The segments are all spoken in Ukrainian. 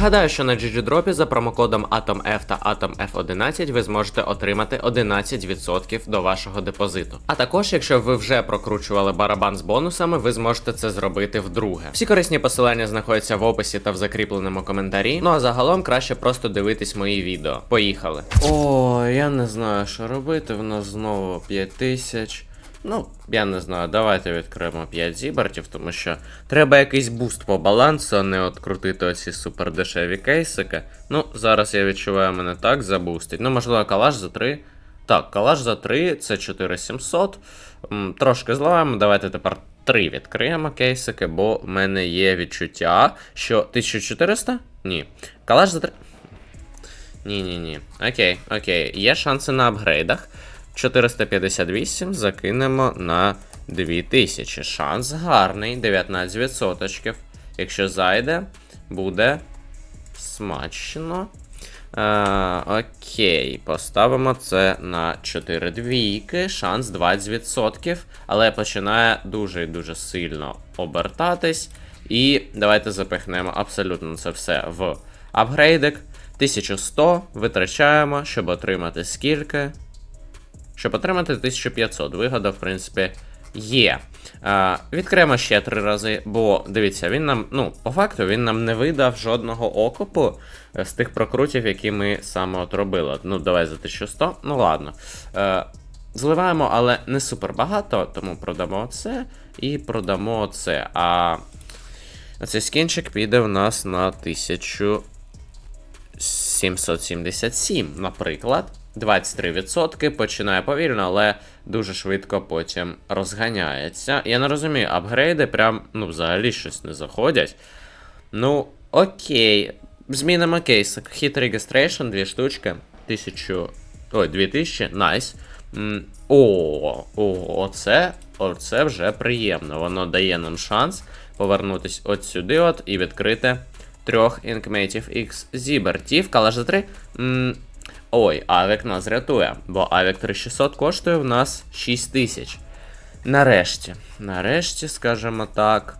Нагадаю, що на GGDrop за промокодом AtomF та AtomF11 ви зможете отримати 11% до вашого депозиту. А також, якщо ви вже прокручували барабан з бонусами, ви зможете це зробити вдруге. Всі корисні посилання знаходяться в описі та в закріпленому коментарі. Ну а загалом краще просто дивитись мої відео. Поїхали. О, я не знаю, що робити. В нас знову 5000. Ну, я не знаю, давайте відкриємо 5 зібертів, тому що треба якийсь буст по балансу, а не от крутити оці супердешеві кейсики. Ну, зараз я відчуваю, мене так забустить. Ну, можливо, калаш за 3. Так, калаш за 3, це 4700. Трошки зламаємо. Давайте тепер 3 відкриємо кейсики, бо в мене є відчуття, що 1400? Ні. Калаш за 3. Ні, ні, ні. Окей, окей. Є шанси на апгрейдах. 458 закинемо на 2000. Шанс гарний, 19%. Якщо зайде, буде смачно. Е, окей, поставимо це на 4 двійки, шанс 20%, але починає дуже і дуже сильно обертатись. І давайте запихнемо абсолютно це все в апгрейдик. 1100 витрачаємо, щоб отримати скільки? Щоб отримати 1500. Вигода, в принципі, є. Е, відкриємо ще три рази, бо дивіться, він нам, ну, по факту, він нам не видав жодного окопу е, з тих прокрутів, які ми саме от робили. Ну, давай за 1100. Ну ладно. Е, зливаємо, але не супер багато, тому продамо це і продамо це. А цей скінчик піде в нас на 1000. 777, наприклад. 23% починає повільно, але дуже швидко потім розганяється. Я не розумію, апгрейди прям, ну, взагалі щось не заходять. Ну, окей. Змінимо кейсик. Hit registration, дві штучки. 1000. Ой, 2000, найс. М, О, оце, оце вже приємно. Воно дає нам шанс повернутись от сюди от і відкрити трьох інкметів X зібертів. Калаш за 3. Ой, Авік нас рятує, бо Авік 3600 коштує в нас 6000. Нарешті, нарешті, скажімо так.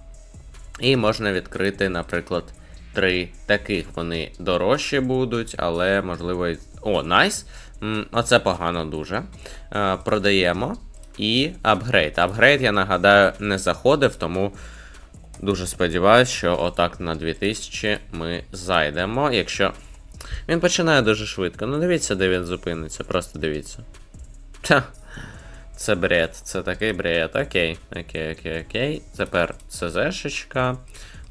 І можна відкрити, наприклад, три таких. Вони дорожчі будуть, але можливо. О, найс. Оце погано дуже. Е, продаємо. І апгрейд. Апгрейд, я нагадаю, не заходив, тому дуже сподіваюся, що отак на 2000 ми зайдемо. Якщо. Він починає дуже швидко. Ну дивіться, де він зупиниться, просто дивіться. Та. Це бред, це такий бред. Окей, окей, окей, окей. Тепер ЦЗшечка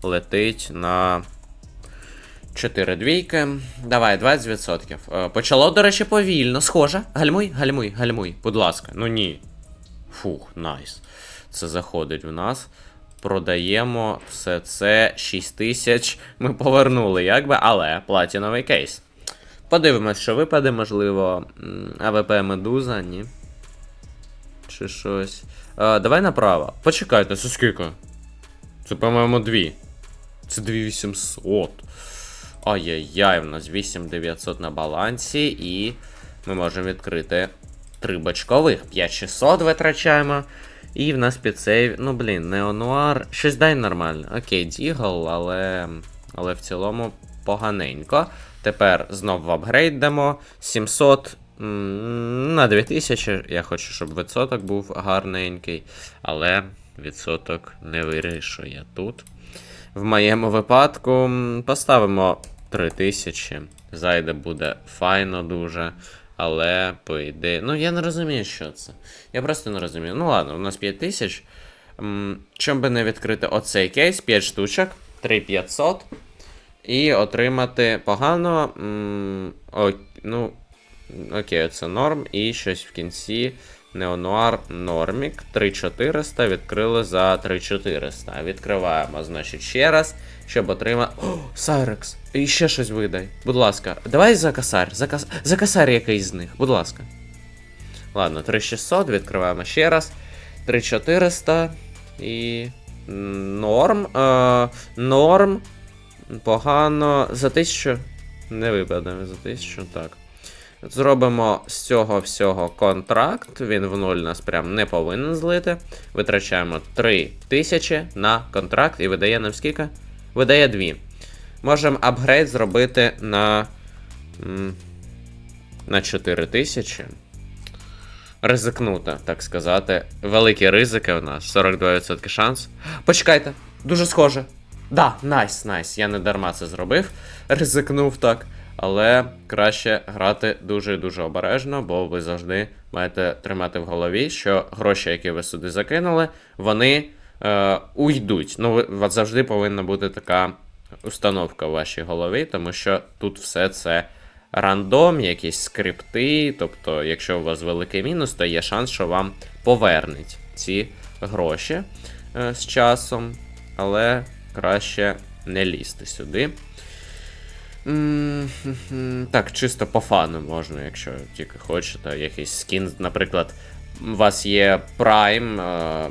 летить на 4 двійки. Давай, 20%. Е, Почало, до речі, повільно. Схоже. Гальмуй, гальмуй, гальмуй. Будь ласка. Ну ні. Фух, найс. Це заходить в нас. Продаємо все це 6 тисяч. Ми повернули, якби, але платіновий кейс. Подивимось, що випаде, можливо, АВП Медуза, ні. Чи щось. А, давай направо. Почекайте, це скільки? Це, по-моєму, дві. Це 2800. Ай-яй-яй, у нас 8900 на балансі, і ми можемо відкрити три бочкових. 5600 витрачаємо. І в нас підсейв. Ну, блін, неонуар. Щось дай нормально. Окей, Дігл, але. Але в цілому поганенько. Тепер знов в апгрейд 700 на 2000. Я хочу, щоб відсоток був гарненький. Але відсоток не вирішує тут. В моєму випадку поставимо 3000. Зайде буде файно дуже. Але по ідеї. Ну, я не розумію, що це. Я просто не розумію. Ну ладно, у нас 5000. тисяч. Чим би не відкрити оцей кейс, 5 штучок, 3500. І отримати погано. м, О, ну, окей, це норм. І щось в кінці. Неонуар Нормік 3400 відкрили за 3400. Відкриваємо, значить, ще раз, щоб отримати. О, Сайрекс! І ще щось видай. Будь ласка, давай за косарь. За, кос... за косарь якийсь з них, будь ласка. Ладно, 3600, відкриваємо ще раз. 3400 і. Норм. Е, норм. Погано. За 1000. Не випаде, за 1000, так. Зробимо з цього всього контракт. Він в нуль нас прям не повинен злити. Витрачаємо 3000 на контракт і видає нам скільки? Видає 2. Можемо апгрейд зробити на. На 4000. Ризикнуто, так сказати. Великі ризики у нас. 42% шанс. Почекайте, дуже схоже. Да, найс, найс. Я не дарма це зробив. Ризикнув так. Але краще грати дуже-дуже обережно, бо ви завжди маєте тримати в голові, що гроші, які ви сюди закинули, вони е, уйдуть. Ну, вас завжди повинна бути така установка в вашій голові, тому що тут все це рандом, якісь скрипти. Тобто, якщо у вас великий мінус, то є шанс, що вам повернуть ці гроші е, з часом, але краще не лізти сюди. Так, чисто по фану можна, якщо тільки хочете. Якийсь скін, наприклад, у вас є Prime, е,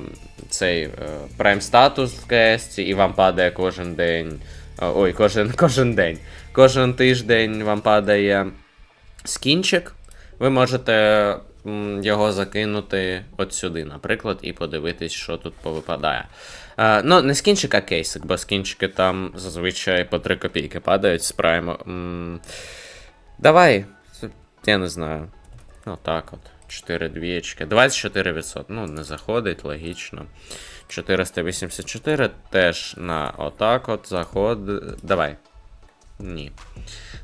цей е, Prime статус в КС, і вам падає кожен день. е, Ой, кожен, кожен день. Кожен тиждень вам падає скінчик. Ви можете його закинути от сюди, наприклад, і подивитись, що тут повипадає. Е, ну, не скінчик, а кейсик, бо скінчики там зазвичай по 3 копійки падають з прайму. Давай, я не знаю. Отак от. 4 двієчки. 24%. Ну, не заходить, логічно. 484 теж на отак от заходить. Давай. Ні.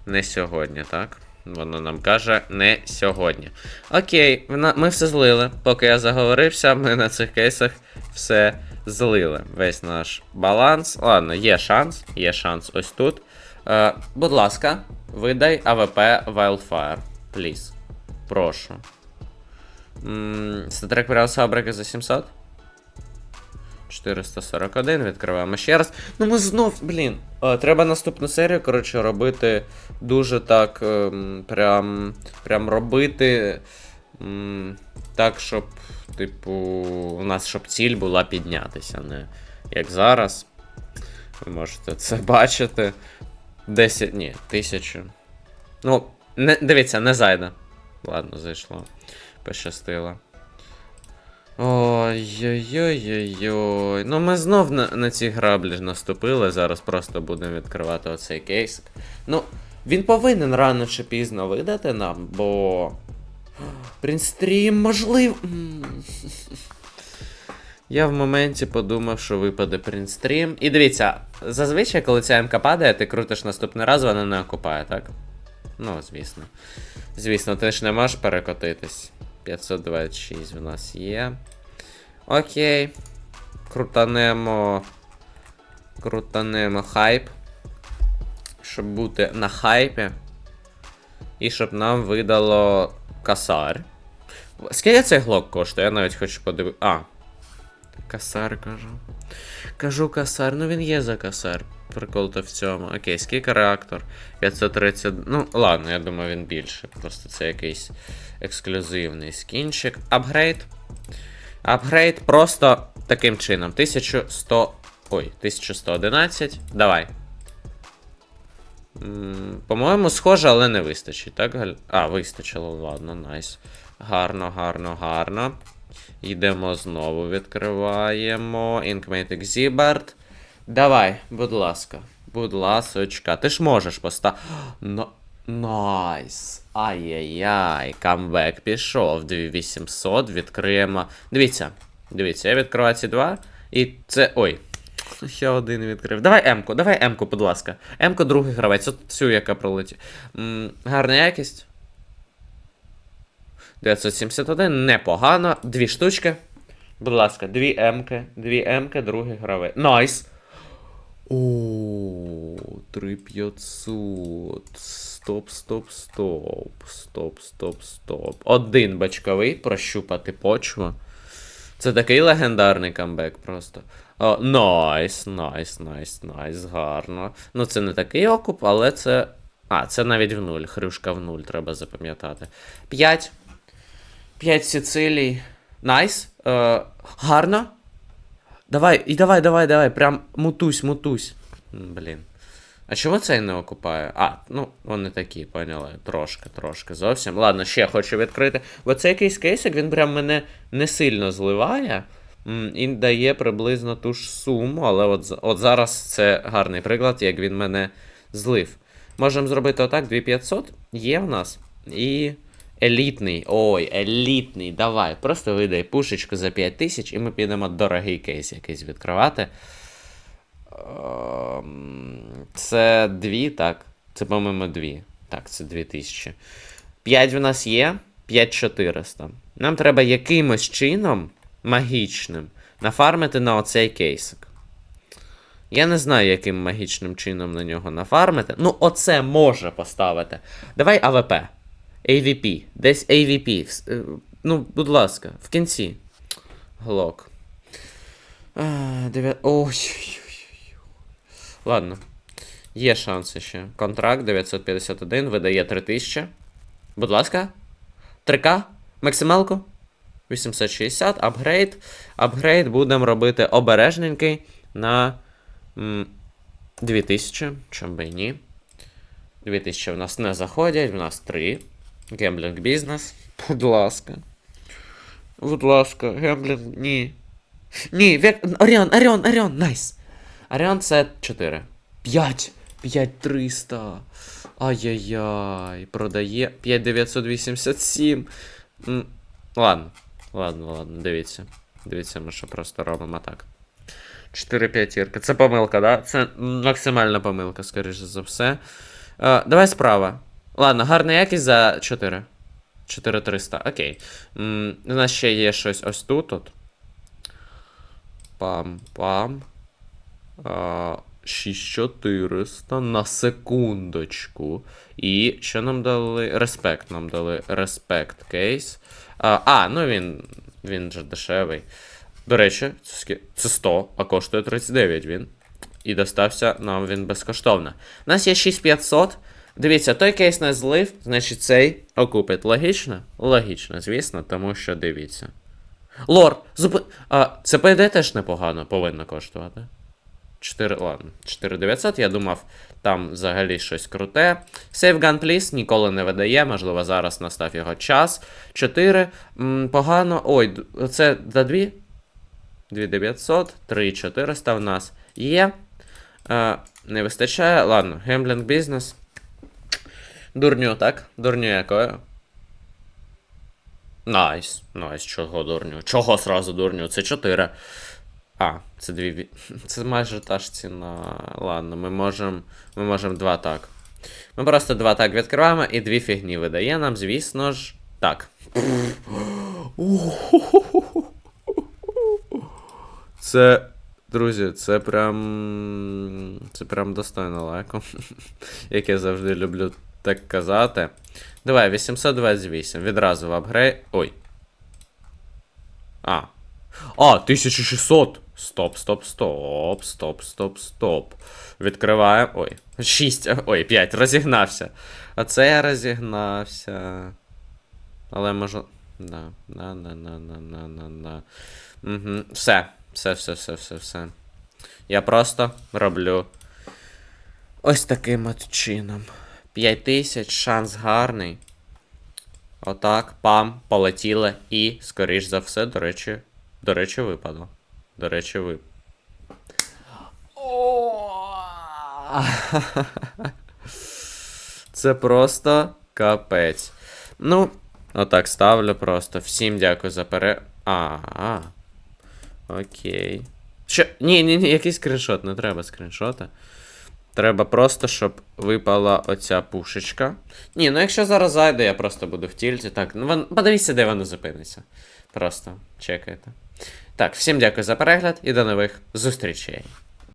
Не сьогодні, так? Воно нам каже не сьогодні. Окей, ми все злили. Поки я заговорився, ми на цих кейсах все злили. Весь наш баланс. Ладно, є шанс. Є шанс ось тут. Е, будь ласка, видай АВП Wildfire. Please. Прошу. Статрек Прял Сабрики за 700. 441, відкриваємо ще раз. Ну ми знов, блін. е, треба наступну серію, коротше, робити дуже так. ем, прям. Прям робити. так, щоб, типу, у нас щоб ціль була піднятися, не як зараз. Ви можете це бачити. 10, ні, 1000. Ну, не, дивіться, не зайде. Ладно, зайшло. Пощастило. Ой-ой-ой-ой-ой. Ну ми знов на, на ці граблі ж наступили. Зараз просто будемо відкривати оцей кейсик. Ну, він повинен рано чи пізно видати нам, бо. Принстрім можливо. Я в моменті подумав, що випаде принстрім. І дивіться, зазвичай, коли ця МК падає, ти крутиш наступний раз, вона не окупає, так? Ну, звісно. Звісно, ти ж не можеш перекотитись. 526 у нас є. Окей. Крутанемо. Крутанемо хайп. Щоб бути на хайпі. І щоб нам видало касар. Скільки цей глок коштує? Я навіть хочу подивитися. А. Касар кажу. Кажу касар, ну він є за касар. Прикол то в цьому. Окей, скільки реактор? 530. Ну, ладно, я думаю, він більше. Просто це якийсь ексклюзивний скінчик. Апгрейд. Апгрейд просто таким чином. 1100. Ой, 1111. Давай. По-моєму, схоже, але не вистачить, так? А, вистачило, ладно, найс. Гарно, гарно, гарно. Йдемо знову, відкриваємо. Inkmate Exhibert. Давай, будь ласка. Будь ласочка. Ти ж можеш поставити. Найс. Ай-яй-яй. Камбек пішов. 2800. Відкриємо. Дивіться. Дивіться, я відкриваю ці два. І це. Ой. Ще один відкрив. Давай М-ку, давай М-ку, будь ласка. М-ку другий гравець. От цю, яка пролетить. Гарна якість. 971, непогано. Дві штучки. Будь ласка, дві М-ки, дві М-ки, другий гравець. Найс. О, 3500. Стоп, стоп, стоп. Стоп, стоп, стоп. Один бачковий прощупати почву. Це такий легендарний камбек просто. О, Найс, найс, найс, найс, гарно. Ну, це не такий окуп, але це. А, це навіть в нуль. Хрюшка в нуль, треба запам'ятати. 5. 5 Сицилій. Найс. Е, гарно. Давай, і давай, давай, давай. Прям мутусь, мутусь. Блін. А чому цей не окупає? А, ну, вони такі, поняли. Трошки, трошки зовсім. Ладно, ще хочу відкрити. Бо цей якийсь кейсик, він прям мене не сильно зливає. І дає приблизно ту ж суму, але от, от зараз це гарний приклад, як він мене Злив. Можемо зробити отак, 2500 є в нас. І. Елітний. Ой, елітний. Давай. Просто видай пушечку за 5000 і ми підемо дорогий кейс якийсь відкривати. Ем, Це дві, так. Це, по-моєму, дві. Так, це 2000. 5 в нас є, 5400. Нам треба якимось чином магічним нафармити на оцей кейсик. Я не знаю, яким магічним чином на нього нафармити. Ну, оце може поставити. Давай АВП. AVP. Десь AVP. Е, Ну, будь ласка, в кінці. Глок. А, дев'я... Ой. Ладно. Є шанси ще. Контракт 951 видає 3000. Будь ласка. 3К. Максималку. 860. Апгрейд. Апгрейд будемо робити обережненький на м, 2000. Чом би ні. 2000 в нас не заходять, в нас 3. Гемблінг бізнес. Будь ласка. Будь ласка, гемблінг. Ні. Ні, век... Оріон, Оріон, Оріон, найс. Оріон це 4. 5. 5300. Ай-яй-яй. Продає 5987. М, Ладно. Ладно, ладно, дивіться. Дивіться, ми що просто робимо так. 4 п'ятірки. Це помилка, да? Це максимальна помилка, скоріше за все. Е, давай справа. Ладно, гарна якість за 4. 4300. Окей. У нас ще є щось ось тут. От. Пам-пам. А, 6400 на секундочку. І що нам дали? Респект нам дали. Респект кейс. А, а, ну він. Він же дешевий. До речі, це 100, а коштує 39 він. І достався нам він безкоштовно. У нас є 6500. Дивіться, той кейс не злив, значить цей окупить. Логічно? Логічно, звісно, тому що дивіться. Лор, зуп... а, це ПД теж непогано повинно коштувати. 4, ладно, 4900, я думав, там взагалі щось круте. Save Please ніколи не видає, можливо, зараз настав його час. 4. М, погано. Ой, це за 2? 2900, 3400 в нас є. Е, не вистачає. Ладно, гемблінг бізнес. Дурню, так? Дурню якою? Найс. Найс, чого дурню? Чого сразу дурню? Це 4. А, це дві. Це майже та ж ціна. Ладно, ми можемо. Ми можемо два так. Ми просто два так відкриваємо і дві фігні видає нам, звісно ж. Так. Це. Друзі, це прям. Це прям достойно лайку. Як я завжди люблю так казати. Давай, 828. Відразу в апгрейд. Ой. А. А, 1600. Стоп, стоп, стоп, стоп, стоп, стоп. Відкриваємо. Ой. 6. Ой, 5. Розігнався. Оце я розігнався. Але можу. Да, да, да, да, да, да, да, да. Угу. Все. Все, все, все, все, все. Я просто роблю ось таким от чином. 5000, шанс гарний. Отак, пам, полетіли і, скоріш за все, до речі, до речі, випадло. До речі, ви. Це просто капець. Ну, отак ставлю просто. Всім дякую за пере. А. Окей. Що? Ні, ні, ні, який скріншот, не треба скріншота. Треба просто, щоб випала оця пушечка. Ні, ну якщо зараз зайде, я просто буду в тільті. Так, ну вон, подивіться, де воно зупиниться. Просто чекайте. Так, всім дякую за перегляд і до нових зустрічей.